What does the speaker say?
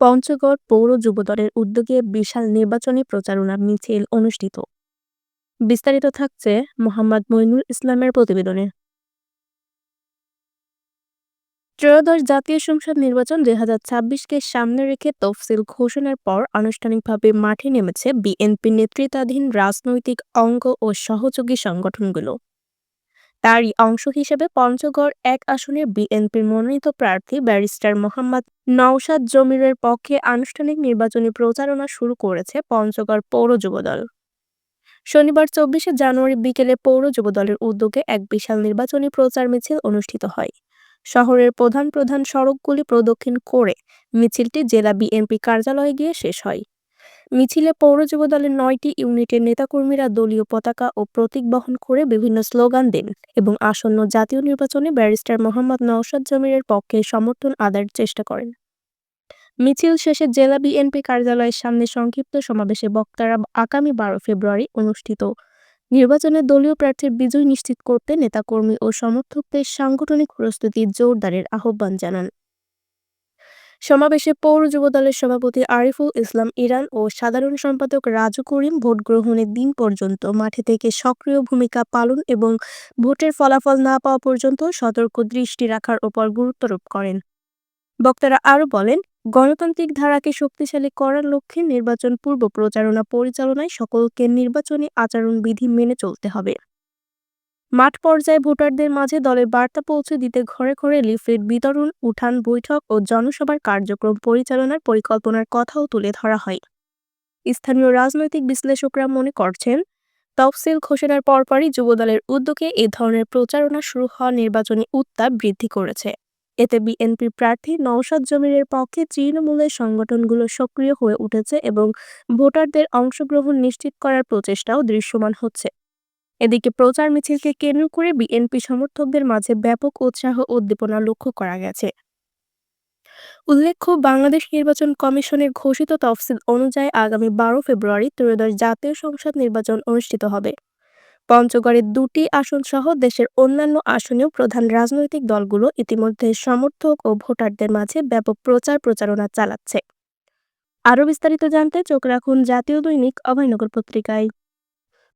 পঞ্চগড় পৌর যুবদলের উদ্যোগে বিশাল নির্বাচনী প্রচারণা মিছিল অনুষ্ঠিত। বিস্তারিত থাকছে মোহাম্মদ মইনুল ইসলামের প্রতিবেদনে। ত্রয়োদশ জাতীয় সংসদ নির্বাচন দুই হাজার ছাব্বিশকে সামনে রেখে তফসিল ঘোষণার পর আনুষ্ঠানিকভাবে মাঠে নেমেছে বিএনপি নেতৃত্বাধীন রাজনৈতিক অঙ্গ ও সহযোগী সংগঠনগুলো। তারই অংশ হিসেবে পঞ্চগড় এক আসনের বিএনপির মনোনীত প্রার্থী ব্যারিস্টার মোহাম্মদ নওশাদ জমিরের পক্ষে আনুষ্ঠানিক নির্বাচনী প্রচারণা শুরু করেছে পঞ্চগড় পৌর যুবদল শনিবার চব্বিশে জানুয়ারি বিকেলে পৌর যুবদলের উদ্যোগে এক বিশাল নির্বাচনী প্রচার মিছিল অনুষ্ঠিত হয়। শহরের প্রধান প্রধান সড়কগুলি প্রদক্ষিণ করে মিছিলটি জেলা বিএনপি কার্যালয়ে গিয়ে শেষ হয়। মিছিলে পৌর যুবদলের নয়টি ইউনিটের নেতাকর্মীরা দলীয় পতাকা ও প্রতীক বহন করে বিভিন্ন স্লোগান দেন এবং আসন্ন জাতীয় নির্বাচনে ব্যারিস্টার মোহাম্মদ নওশাদ জমিরের পক্ষে সমর্থন আদায়ের চেষ্টা করেন। মিছিল শেষে জেলা বিএনপি কার্যালয়ের সামনে সংক্ষিপ্ত সমাবেশে বক্তারা আগামী বারো ফেব্রুয়ারি অনুষ্ঠিত নির্বাচনে দলীয় প্রার্থীর বিজয় নিশ্চিত করতে নেতাকর্মী ও সমর্থকদের সাংগঠনিক প্রস্তুতি জোরদারের আহ্বান জানান। সমাবেশে পৌর যুবদলের সভাপতি আরিফুল ইসলাম ইরান ও সাধারণ সম্পাদক রাজু করিম ভোট গ্রহণের দিন পর্যন্ত মাঠে থেকে সক্রিয় ভূমিকা পালন এবং ভোটের ফলাফল না পাওয়া পর্যন্ত সতর্ক দৃষ্টি রাখার ওপর গুরুত্বারোপ করেন। বক্তারা আরও বলেন, গণতান্ত্রিক ধারাকে শক্তিশালী করার লক্ষ্যে নির্বাচন পূর্ব প্রচারণা পরিচালনায় সকলকে নির্বাচনী আচরণবিধি মেনে চলতে হবে। মাঠ পর্যায়ে ভোটারদের মাঝে দলের বার্তা পৌঁছে দিতে ঘরে ঘরে লিফলেট বিতরণ, উঠান বৈঠক ও জনসভার কার্যক্রম পরিচালনার পরিকল্পনার কথাও তুলে ধরা হয়। স্থানীয় রাজনৈতিক বিশ্লেষকরা মনে করছেন, তফসিল ঘোষণার পরপরই যুবদলের উদ্যোগে এ ধরনের প্রচারণা শুরু হওয়া নির্বাচনী উত্তাপ বৃদ্ধি করেছে। এতে বিএনপির প্রার্থী নওশাদ জমিরের পক্ষে তৃণমূলের সংগঠনগুলো সক্রিয় হয়ে উঠেছে এবং ভোটারদের অংশগ্রহণ নিশ্চিত করার প্রচেষ্টাও দৃশ্যমান হচ্ছে। এদিকে প্রচার মিছিলকে কেন্দ্র করে বিএনপি সমর্থকদের মাঝে ব্যাপক উৎসাহ উদ্দীপনা লক্ষ্য করা গেছে। উল্লেখ্য, বাংলাদেশ নির্বাচন কমিশনের ঘোষিত তফসিল অনুযায়ী আগামী বারো ফেব্রুয়ারি ত্রয়োদশ জাতীয় সংসদ নির্বাচন অনুষ্ঠিত হবে। পঞ্চগড়ের দুটি আসন সহ দেশের অন্যান্য আসনেও প্রধান রাজনৈতিক দলগুলো ইতিমধ্যে সমর্থক ও ভোটারদের মাঝে ব্যাপক প্রচার প্রচারণা চালাচ্ছে। আরও বিস্তারিত জানতে চোখ রাখুন জাতীয় দৈনিক অভয়নগর পত্রিকায়।